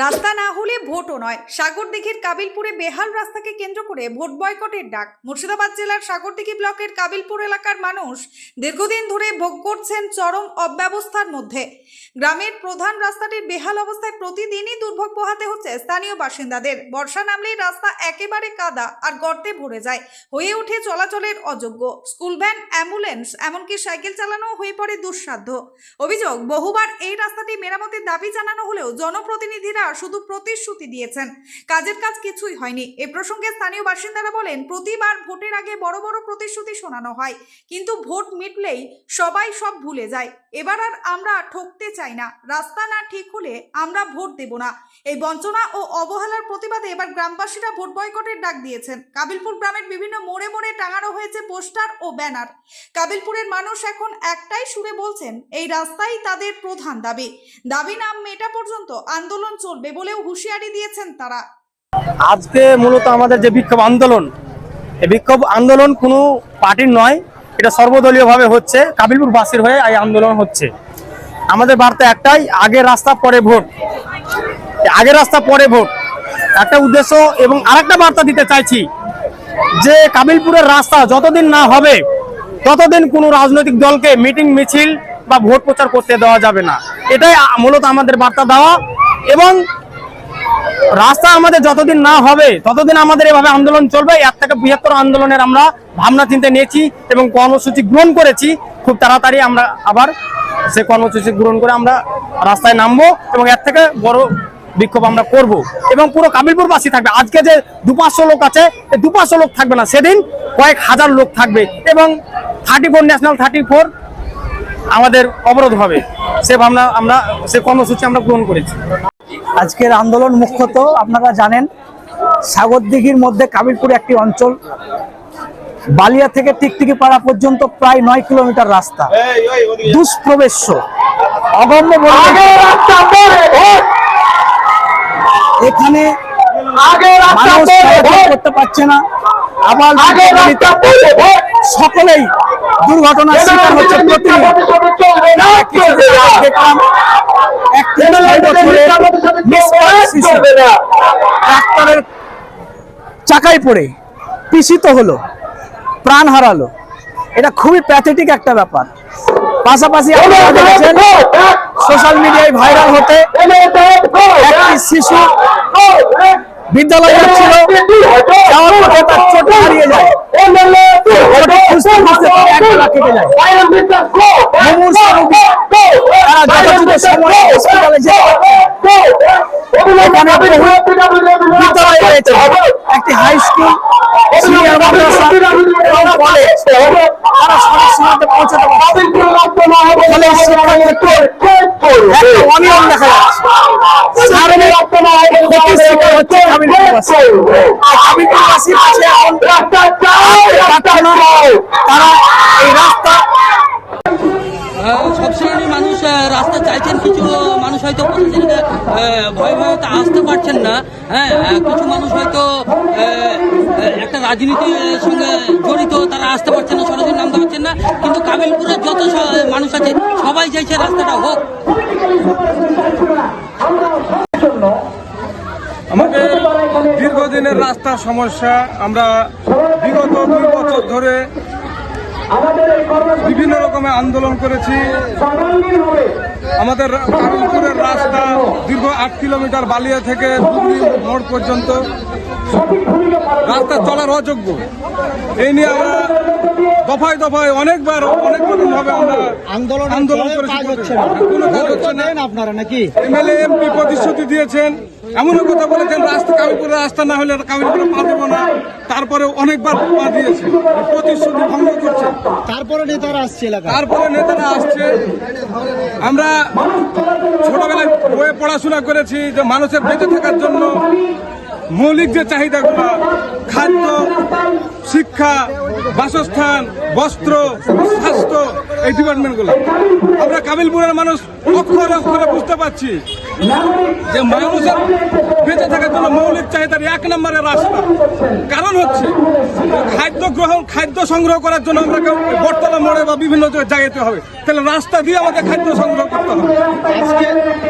রাস্তা না ভোটও নয়। সাগরদিঘির কাবিলপুরে বেহাল রাস্তাকে কেন্দ্র করে ভোট বয়কটের ডাক। মুর্শিদাবাদ জেলার সাগরদিঘি ব্লকের কাবিলপুর এলাকার মানুষ দীর্ঘদিন ধরে ভোগ করছেন চরম অব্যবস্থার মধ্যে। গ্রামের প্রধান রাস্তাটির বেহাল অবস্থায় প্রতিদিনই দুর্ভোগ পোহাতে হচ্ছে স্থানীয় বাসিন্দাদের। বর্ষা নামলেই রাস্তা একেবারে কাদা আর গর্তে ভরে যায়। হয়ে ওঠে চলাচলের অযোগ্য। স্কুল ভ্যান, অ্যাম্বুলেন্স, এমনকি সাইকেল চালানো হয়ে পড়ে দুঃসাধ্য। অভিযোগ, বহুবার এই রাস্তাটি মেরামতের দাবি জানানো হলেও জনপ্রতিনিধিরা শুধু প্রতিশ্রুতি দিয়েছেন। কাজের কাজ কিছুই হয়নি। এ প্রসঙ্গে স্থানীয় বাসিন্দারা বলেন, প্রতিবার ভোটের আগে বড় বড় প্রতিশ্রুতি শোনানো হয়, কিন্তু ভোট মিটলেই সবাই সব ভুলে যায়। এবার আর আমরা ঠকতে চাই না। রাস্তা না ঠিক হলে আমরা ভোট দেব না। এই বঞ্চনা ও অবহেলার প্রতিবাদে এবার গ্রামবাসীরা ভোট বয়কটের ডাক দিয়েছেন। কাবিলপুর গ্রামের বিভিন্ন মোড়ে মোড়ে টাঙানো হয়েছে পোস্টার ও ব্যানার। কাবিলপুরের মানুষ এখন একটাই সুরে বলছেন, এই রাস্তাই তাদের প্রধান দাবি। দাবি না মেটা পর্যন্ত আন্দোলন চলবে বলেও হুঁশিয়ারি দিয়েছেন তারা। আজকে মূলত আমাদের যে বিক্ষোভ আন্দোলন, এই বিক্ষোভ আন্দোলন কোনো পার্টির নয়, এটা সর্বদলীয়ভাবে হচ্ছে কাবিলপুর বাসীর হয়ে এই আন্দোলন হচ্ছে। আমাদের বার্তা একটাই, আগে রাস্তা, পরে ভোট। আগে রাস্তা, পরে ভোট। একটা উদ্দেশ্য এবং আরেকটা বার্তা দিতে চাইছি, যে কাবিলপুরের রাস্তা যতদিন না হবে, ততদিন কোনো রাজনৈতিক দলকে মিটিং, মিছিল বা ভোট প্রচার করতে দেওয়া যাবে না। এটাই মূলত আমাদের বার্তা দেওয়া এবং রাস্তা আমাদের যতদিন না হবে, ততদিন আমাদের এভাবে আন্দোলন চলবে। এর থেকে বৃহত্তর আন্দোলনের আমরা ভাবনা চিন্তা নিয়েছি এবং কর্মসূচি গ্রহণ করেছি। খুব তাড়াতাড়ি আমরা আবার সে কর্মসূচি গ্রহণ করে আমরা রাস্তায় নামবো এবং এর থেকে বড় বিক্ষোভ আমরা করব। এবং পুরো কাবিলপুরবাসী থাকবে। আজকে যে দু লোক আছে দু লোক থাকবে না। সেদিন কয়েক হাজার লোক থাকবে এবং thirty four national thirty four আমাদের অবরোধ হবে। সে ভাবনা আমরা, সে কর্মসূচি আমরা গ্রহণ করেছি। আজকের আন্দোলন মুখ্যত আপনারা জানেন সাগরদিঘির মধ্যে কাবিলপুর একটি অঞ্চল। বালিয়া থেকে টিকটিকি পাড়া পর্যন্ত প্রায় নয় কিলোমিটার রাস্তা। দুষ্প্রবেশ্য। অগম্য এখানে করতে পারছে না। আবার সকলেই দুর্ঘটনার শিকার হচ্ছে দেখলাম একটি ট্রাক্টরের চাকায় পড়ে পিষিত হলো প্রাণ হারালো। এটা খুবই প্যাথেটিক একটা ব্যাপার। পাশাপাশি সোশ্যাল মিডিয়ায় ভাইরাল হতে একটি শিশু বিদ্যালয়ে যাচ্ছিল যাওয়ার পথে তার চোট হারিয়ে যায়। এক বেলা কেটে যায় মুমূর্ষ রোগী তারা যথাযথ সময়ে হসপিটালে যেতে এখানে বহু বিদ্যালয় রয়েছে একটি হাই স্কুল সিনিয়র মাদ্রাসা এবং কলেজ তারা সঠিক সময়তে পৌঁছাতে পারছে না। ফলে শিক্ষাক্ষেত্রে একটা অনিয়ম দেখা যাচ্ছে সার্বিক ক্ষতির শিকার হচ্ছে কাবিলপুরবাসী আর কাবিলপুরবাসীর কাছে এখন পাচ্ছে না। তারা এই রাস্তা আহ, সব শ্রেণির মানুষ আহ, রাস্তা চাইছেন কিছু মানুষ হয়তো আহ, ভয় ভয়তে আসতে পারছেন না। হ্যাঁ কিছু মানুষ হয়তো একটা রাজনীতির সঙ্গে জড়িত তারা আসতে পারছেন না সরাসরি নামতে পারছেন না। কিন্তু কাবিলপুরের যত মানুষ আছে সবাই চাইছে রাস্তাটা হোক। আমাদের দীর্ঘদিনের রাস্তার সমস্যা আমরা বিগত দুই বছর ধরে বিভিন্ন রকমের আন্দোলন করেছি। আমাদের কাবিলপুরের রাস্তা দীর্ঘ আট কিলোমিটার বালিয়া থেকে ধুবড়ি মোড় পর্যন্ত। রাস্তা চলার অযোগ্য। এই নিয়ে আমরা দফায় দফায় অনেকবার অনেক রকম ভাবে আমরা আন্দোলন আন্দোলন করেছি। কোনো কাজ হচ্ছে না। আপনারা নাকি? এমএলএ এমপি প্রতিশ্রুতি দিয়েছেন। এমনও কথা বলেছেন রাস্তা কাবিলপুরে রাস্তা না হলে কাবিলপুরে পা দেবো না। তারপরে অনেকবার পা দিয়েছে প্রতিশ্রুতি ভঙ্গ করছে। তারপরে নেতারা আসছে তারপরে নেতারা আসছে। আমরা ছোটবেলায় বইয়ে পড়াশোনা করেছি যে মানুষের বেঁচে থাকার জন্য মৌলিক যে চাহিদাগুলো, খাদ্য, শিক্ষা, বাসস্থান, বস্ত্র, স্বাস্থ্য, এই ডিপার্টমেন্টগুলো আমরা কামিলপুরের মানুষ অক্ষরে অক্ষরে বুঝতে পারছি যে মানুষের বেঁচে থাকার জন্য মৌলিক চাহিদার এক নম্বরে রাস্তা। কারণ হচ্ছে, খাদ্য গ্রহণ, খাদ্য সংগ্রহ করার জন্য আমরা বটতলা, মোড়ে বা বিভিন্ন জায়গাতে হবে। তাহলে রাস্তা দিয়ে আমাদের খাদ্য সংগ্রহ করতে হবে।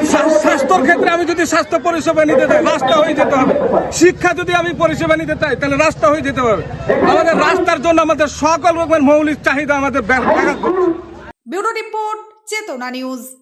স্বা- স্বাস্থ্যর ক্ষেত্রে আমি যদি স্বাস্থ্য পরিষেবা নিতে চাই, রাস্তা হয়ে যেতে হবে। শিক্ষা যদি আমি পরিষেবা নিতে চাই, তাহলে রাস্তা হয়ে যেতে হবে। আমাদের রাস্তার জন্য আমাদের সকল রকমের মৌলিক চাহিদা আমাদের ব্যাঘাত ব্যুরো রিপোর্ট, চেতনা নিউজ।